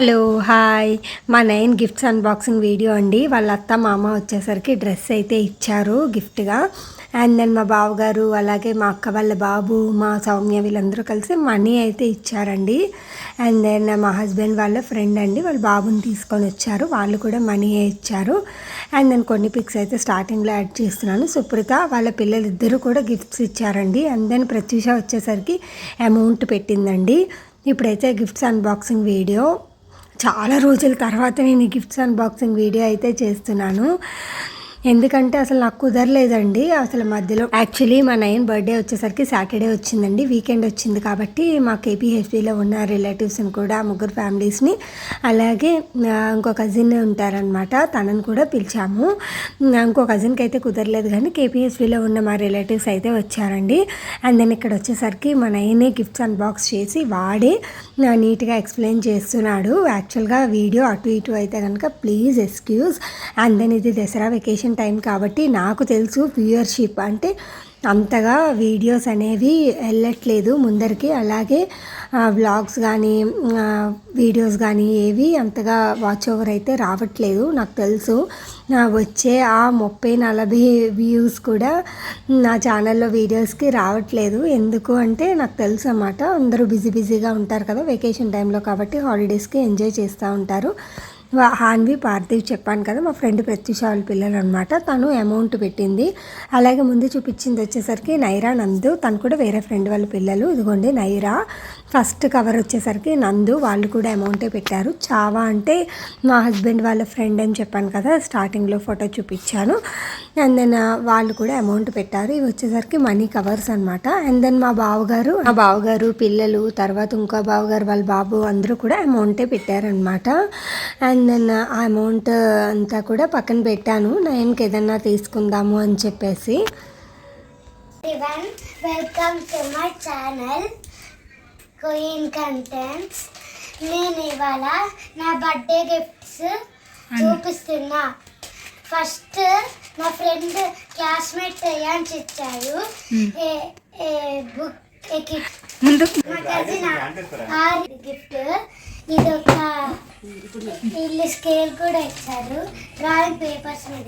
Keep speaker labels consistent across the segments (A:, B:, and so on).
A: Hello hi. మా nine gifts unboxing video అండి. వాళ్ళ అత్త మామ వచ్చేసరికి డ్రెస్ అయితే ఇచ్చారు గిఫ్ట్గా. అండ్ దెన్ మా బావగారు అలాగే మా అక్క వాళ్ళ బాబు మా సౌమ్య వీళ్ళందరూ కలిసి మనీ అయితే ఇచ్చారండి. అండ్ దెన్ మా హస్బెండ్ వాళ్ళ ఫ్రెండ్ అండి. వాళ్ళ బాబుని తీసుకొని వచ్చారు. వాళ్ళు కూడా మనీ ఇచ్చారు. అండ్ దెన్ కొన్ని పిక్స్ అయితే స్టార్టింగ్లో యాడ్ చేస్తున్నాను. సుప్రిత వాళ్ళ పిల్లలు ఇద్దరు కూడా గిఫ్ట్స్ ఇచ్చారండి. అండ్ దెన్ ప్రత్యూష వచ్చేసరికి అమౌంట్ పెట్టిందండి. ఇప్పుడైతే గిఫ్ట్స్ అన్బాక్సింగ్ వీడియో. చాలా రోజుల తర్వాత నేను గిఫ్ట్స్ అన్బాక్సింగ్ వీడియో అయితే చేస్తున్నాను. ఎందుకంటే అసలు నాకు కుదరలేదండి. అసలు మధ్యలో యాక్చువల్లీ మా నైన్ బర్త్డే వచ్చేసరికి సాటర్డే వచ్చిందండి. వీకెండ్ వచ్చింది కాబట్టి మా కేపీహెచ్పిలో ఉన్న రిలేటివ్స్ని కూడా ముగ్గురు ఫ్యామిలీస్ని అలాగే ఇంకో కజిన్ ఉంటారనమాట తనని కూడా పిలిచాము. ఇంకో కజిన్కి అయితే కుదరలేదు కానీ కేపీహెచ్పిలో ఉన్న మా రిలేటివ్స్ అయితే వచ్చారండి. అండ్ దెన్ ఇక్కడ వచ్చేసరికి మా నైనే గిఫ్ట్స్ అన్బాక్స్ చేసి వాడే నీట్గా ఎక్స్ప్లెయిన్ చేస్తున్నాడు. యాక్చువల్గా వీడియో అటు ఇటు అయితే కనుక ప్లీజ్ ఎక్స్క్యూజ్ అండ్ దెన్ ఇది దసరా వెకేషన్ టైం కాబట్టి నాకు తెలుసు వ్యూయర్షిప్ అంటే అంతగా వీడియోస్ అనేవి వెళ్ళట్లేదు ముందరికి. అలాగే వ్లాగ్స్ కానీ వీడియోస్ కానీ ఏవి అంతగా వాచ్ ఓవర్ అయితే రావట్లేదు నాకు తెలుసు. వచ్చే ఆ ముప్పై నలభై వ్యూస్ కూడా నా ఛానల్లో వీడియోస్కి రావట్లేదు. ఎందుకు అంటే నాకు తెలుసు అన్నమాట. అందరూ బిజీ బిజీగా ఉంటారు కదా వెకేషన్ టైంలో కాబట్టి హాలిడేస్కి ఎంజాయ్ చేస్తూ ఉంటారు. హాన్వి పార్థివ్ చెప్పాను కదా మా ఫ్రెండ్ ప్రత్యూష వాళ్ళ పిల్లలు అనమాట తను అమౌంట్ పెట్టింది. అలాగే ముందు చూపించింది వచ్చేసరికి నైరా నందు. తను కూడా వేరే ఫ్రెండ్ వాళ్ళ పిల్లలు. ఇదిగోండి నైరా. ఫస్ట్ కవర్ వచ్చేసరికి నందు వాళ్ళు కూడా అమౌంటే పెట్టారు. చావా అంటే మా హస్బెండ్ వాళ్ళ ఫ్రెండ్ అని చెప్పాను కదా స్టార్టింగ్లో ఫోటో చూపించాను. అండ్ దెన్ వాళ్ళు కూడా అమౌంట్ పెట్టారు. ఇవి వచ్చేసరికి మనీ కవర్స్ అనమాట అండ్ దెన్ మా బావగారు మా బావగారు పిల్లలు తర్వాత ఇంకో బావగారు వాళ్ళ బాబు అందరూ కూడా అమౌంటే పెట్టారనమాట అండ్ దెన్ ఆ అమౌంట్ అంతా కూడా పక్కన పెట్టాను. నయన్కి ఏదన్నా తీసుకుందాము అని చెప్పేసి.
B: Everyone welcome to my channel. Queen contents నేను ఇవాళ నా బర్త్డే గిఫ్ట్స్ చూపిస్తున్నా. ఫస్ట్ నా ఫ్రెండ్ క్లాస్మేట్ అయ్యాన్స్ ఇచ్చారు ఏ ఏ బుక్ మా కజిన్ ఆర్ గిఫ్ట్ ఇది ఒక వీళ్ళు స్కేల్ కూడా ఇచ్చారు. డ్రాయింగ్ పేపర్స్ మీద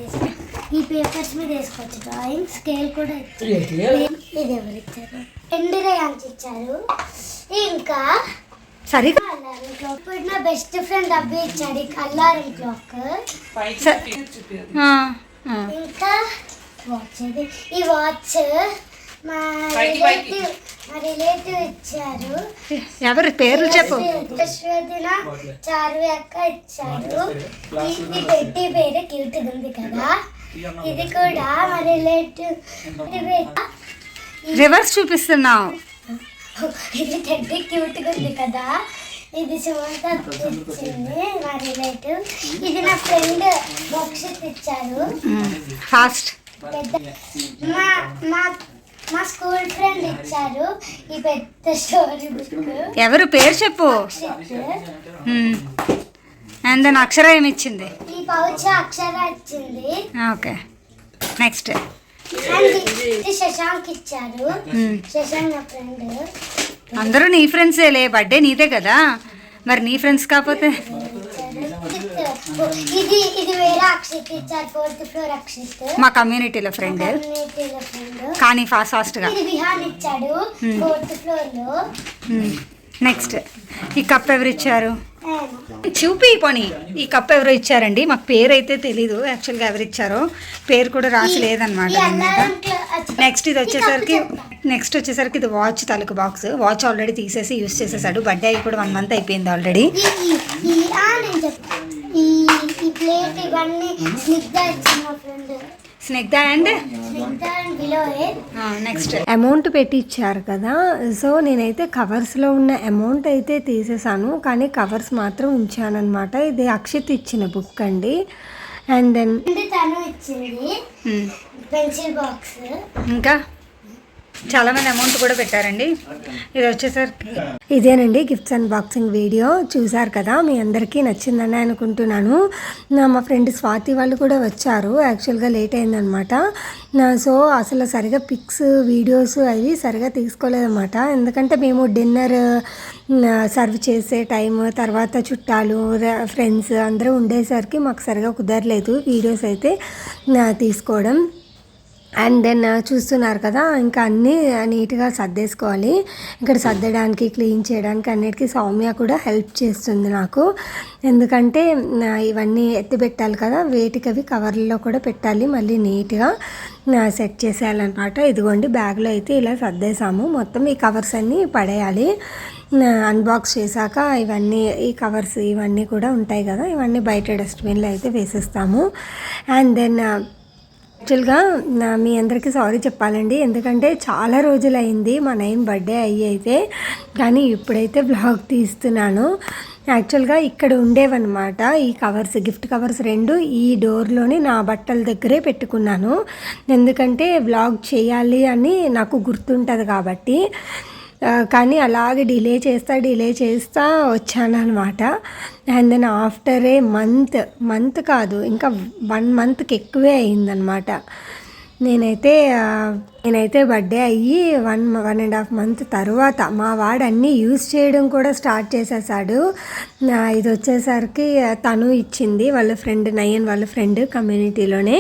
B: ఈ పేపర్స్ మీద వేసుకోవచ్చు. డ్రాయింగ్ స్కేల్ కూడా ఇచ్చారు. ఇది ఎవరు ఇచ్చారు? ఎండిరయాంచి ఇచ్చారు. ఇంకా క్లాక్ ఇప్పుడు నా బెస్ట్ ఫ్రెండ్ అబ్బి ఇచ్చాడు. ఈ అల్లారం క్లాక్. ఇంకా వాచ్ ఇది ఈ వాచ్
A: ఎవరి పేర్లు చెప్పు?
B: చార్వి అక్క ఇచ్చారు. ఇది పెట్టి పేరు క్యూట్ ఉంది కదా. ఇది కూడా మా రిలేటివ్.
A: రివర్స్ చూపిస్తున్నావు
B: ఇది టెడ్డి క్యూట్ ఉంది కదా. ఇది సుమంత ఇచ్చింది మా రిలేటివ్. ఇది నా ఫ్రెండ్ మోక్షిత్ ఇచ్చారు.
A: ఫాస్ట్
B: పెద్ద మా మా మా స్కూల్ ఫ్రెండ్ ఇచ్చారు. ఈ పెద్ద స్టోరీ బుక్.
A: ఎవరు? పేరు చెప్పు. అండ్ దెన్ అక్షర ఏమి ఇచ్చింది
B: ఈ పౌచ్ అక్షర ఇచ్చింది.
A: ఓకే. నెక్స్ట్.
B: శశాంక్ ఇచ్చారు. శశాంక్ నా ఫ్రెండ్.
A: అందరూ నీ ఫ్రెండ్సేలే బర్త్డే నీదే కదా. మరి నీ ఫ్రెండ్స్ కాకపోతే?
B: ఇది ఇది వేరే అక్షిత్ ఇచ్చారు ఫోర్త్ ఫ్లోర్ అక్షిత్
A: మా కమ్యూనిటీలో ఫ్రెండ్
B: కమ్యూనిటీలో ఫ్రెండ్
A: కానీ ఫాస్ట్ ఫాస్ట్గా
B: ఇది విహాన్ ఇచ్చాడు ఫోర్త్ ఫ్లోర్లో
A: నెక్స్ట్ ఈ కప్ ఎవరు ఇచ్చారు. చూపి పోనీ. ఈ కప్ ఎవరు ఇచ్చారండి? మాకు పేరు అయితే తెలీదు యాక్చువల్గా ఎవరు ఇచ్చారో? పేరు కూడా రాసి లేదనమాట నెక్స్ట్ ఇది వచ్చేసరికి. నెక్స్ట్ వచ్చేసరికి ఇది వాచ్ తలుకు బాక్స్ వాచ్ ఆల్రెడీ తీసేసి యూస్ చేసేసాడు. బర్త్డే అయి కూడా వన్ మంత్ అయిపోయింది ఆల్రెడీ
B: ప్లేట్ ఇవన్నీ స్నిగ్ధ ఇచ్చిన మా friend.
A: Snigdha and? Next amount పెట్టి ఇచ్చారు కదా. సో నేనైతే కవర్స్లో ఉన్న అమౌంట్ అయితే తీసేసాను. కానీ కవర్స్ మాత్రం ఉంచానన్నమాట. ఇది అక్షిత్ ఇచ్చిన బుక్ అండి. అండ్ దెన్
B: తను ఇచ్చింది పెన్సిల్ బాక్స్.
A: ఇంకా?
C: చాలామంది అమౌంట్ కూడా పెట్టారండి. ఇది వచ్చేసరికి
A: ఇదేనండి గిఫ్ట్స్ అన్బాక్సింగ్ వీడియో చూసారు కదా మీ అందరికీ నచ్చిందని అనుకుంటున్నాను. మా ఫ్రెండ్ స్వాతి వాళ్ళు కూడా వచ్చారు. యాక్చువల్గా లేట్ అయిందనమాట నా- సో అసలు సరిగా పిక్స్ వీడియోస్ అవి సరిగా తీసుకోలేదన్నమాట. ఎందుకంటే మేము డిన్నర్ సర్వ్ చేసే టైం తర్వాత చుట్టాలు ఫ్రెండ్స్ అందరూ ఉండేసరికి మాకు సరిగా కుదరలేదు వీడియోస్ అయితే తీసుకోవడం. అండ్ దెన్ చూస్తున్నారు కదా ఇంకా అన్నీ నీట్గా సర్దేసుకోవాలి. ఇక్కడ సర్దడానికి క్లీన్ చేయడానికి అన్నిటికీ సౌమ్య కూడా హెల్ప్ చేస్తుంది నాకు. ఎందుకంటే ఇవన్నీ ఎత్తి పెట్టాలి కదా వేటికి అవి కవర్లలో కూడా పెట్టాలి మళ్ళీ నీట్గా సెట్ చేసేయాలన్నమాట. ఇదిగోండి బ్యాగ్లో అయితే ఇలా సర్దేశాము. మొత్తం ఈ కవర్స్ అన్నీ పడేయాలి. అన్బాక్స్ చేశాక ఇవన్నీ ఈ కవర్స్ ఇవన్నీ కూడా ఉంటాయి కదా ఇవన్నీ బయట డస్ట్బిన్లో అయితే వేసేస్తాము. అండ్ దెన్ యాక్చువల్గా నా మీ అందరికీ సారీ చెప్పాలండి. ఎందుకంటే చాలా రోజులైంది మా నైన్ బర్త్డే అయ్యి అయితే. కానీ ఇప్పుడైతే బ్లాగ్ తీస్తున్నాను. యాక్చువల్గా ఇక్కడ ఉండేవన్నమాట. ఈ కవర్స్ గిఫ్ట్ కవర్స్ రెండు ఈ డోర్లోని నా బట్టల దగ్గరే పెట్టుకున్నాను. ఎందుకంటే వ్లాగ్ చేయాలి అని నాకు గుర్తుంటుంది కాబట్టి. కానీ అలాగే డిలే చేస్తా డిలే చేస్తా వచ్చానమాట and then after a month month కాదు ఇంకా వన్ మంత్కి ఎక్కువే అయిందనమాట నేనైతే నేనైతే బర్త్డే అయ్యి one one and half month తర్వాత మా వాడు అన్నీ యూజ్ చేయడం కూడా స్టార్ట్ చేసేసాడు. ఇది వచ్చేసరికి తను ఇచ్చింది వాళ్ళ ఫ్రెండ్ నయన్ వాళ్ళ ఫ్రెండ్ కమ్యూనిటీలోనే.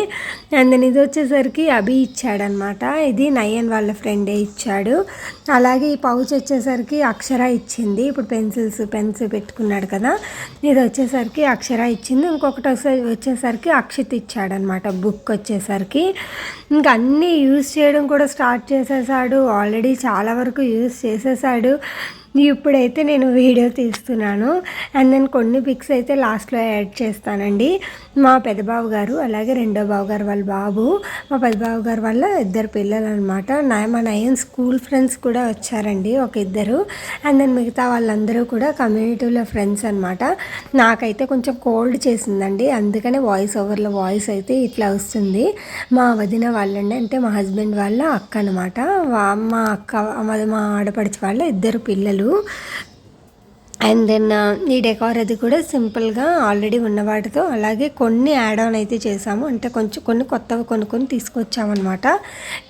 A: అండ్ దెన్ ఇది వచ్చేసరికి అభి ఇచ్చాడనమాట. ఇది నయన్ వాళ్ళ ఫ్రెండే ఇచ్చాడు. అలాగే ఈ పౌచ్ వచ్చేసరికి అక్షర ఇచ్చింది. ఇప్పుడు పెన్సిల్స్ పెన్స్ పెట్టుకున్నాడు కదా. ఇది వచ్చేసరికి అక్షర ఇచ్చింది. ఇంకొకటి వచ్చేసరికి అక్షిత్ ఇచ్చాడనమాట. బుక్ వచ్చేసరికి. ఇంకా అన్నీ యూస్ చేయడం కూడా స్టార్ట్ చేసేసాడు. ఆల్రెడీ చాలా వరకు యూస్ చేసేసాడు. ఇప్పుడైతే నేను వీడియో తీస్తున్నాను. అండ్ దెన్ కొన్ని పిక్స్ అయితే లాస్ట్లో యాడ్ చేస్తానండి. మా పెద్దబాబు గారు అలాగే రెండో బాబు గారు వాళ్ళ బాబు. మా పెద్దబాబు గారు వాళ్ళ ఇద్దరు పిల్లలు అనమాట మా నయన్ స్కూల్ ఫ్రెండ్స్ కూడా వచ్చారండి ఒక ఇద్దరు. అండ్ దెన్ మిగతా వాళ్ళందరూ కూడా కమ్యూనిటీలో ఫ్రెండ్స్ అనమాట. నాకైతే కొంచెం కోల్డ్ చేసిందండి. అందుకనే వాయిస్ ఓవర్లో వాయిస్ అయితే ఇట్లా వస్తుంది. మా వదిన వాళ్ళండి అంటే మా హస్బెండ్ వాళ్ళ అక్క అనమాట. మా అక్క మా ఆడపడిచి వాళ్ళ ఇద్దరు పిల్లలు. అండ్ దెన్ uh, ఈ డెకార్ అది కూడా సింపుల్గా ఆల్రెడీ ఉన్న వాటితో అలాగే కొన్ని యాడ్ ఆన్ అయితే చేసాము. అంటే కొంచెం కొన్ని కొత్తవి కొనుక్కొని తీసుకొచ్చామన్నమాట.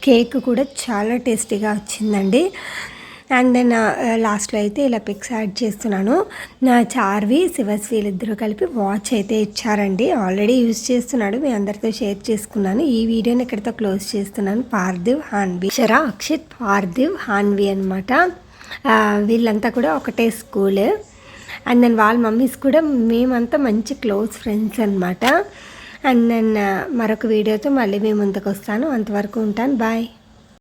A: కేక్ కూడా చాలా టేస్టీగా వచ్చిందండి. అండ్ దెన్ లాస్ట్లో అయితే ఇలా పిక్స్ యాడ్ చేస్తున్నాను. నా చార్వి శివస్ వీళ్ళిద్దరూ కలిపి వాచ్ అయితే ఇచ్చారండి. ఆల్రెడీ యూజ్ చేస్తున్నాడు. మీ అందరితో షేర్ చేసుకున్నాను. ఈ వీడియోని ఇక్కడితో క్లోజ్ చేస్తున్నాను. పార్థివ్ హాన్వి శరా అక్షిత్ పార్థివ్ హాన్వి అనమాట వీళ్ళంతా కూడా ఒకటే స్కూల్. అండ్ దెన్ వాళ్ళ మమ్మీస్ కూడా మేమంతా మంచి క్లోజ్ ఫ్రెండ్స్ అనమాట అండ్ దెన్ మరొక వీడియోతో మళ్ళీ మేము ముందుకు వస్తాను. అంతవరకు ఉంటాను. బాయ్.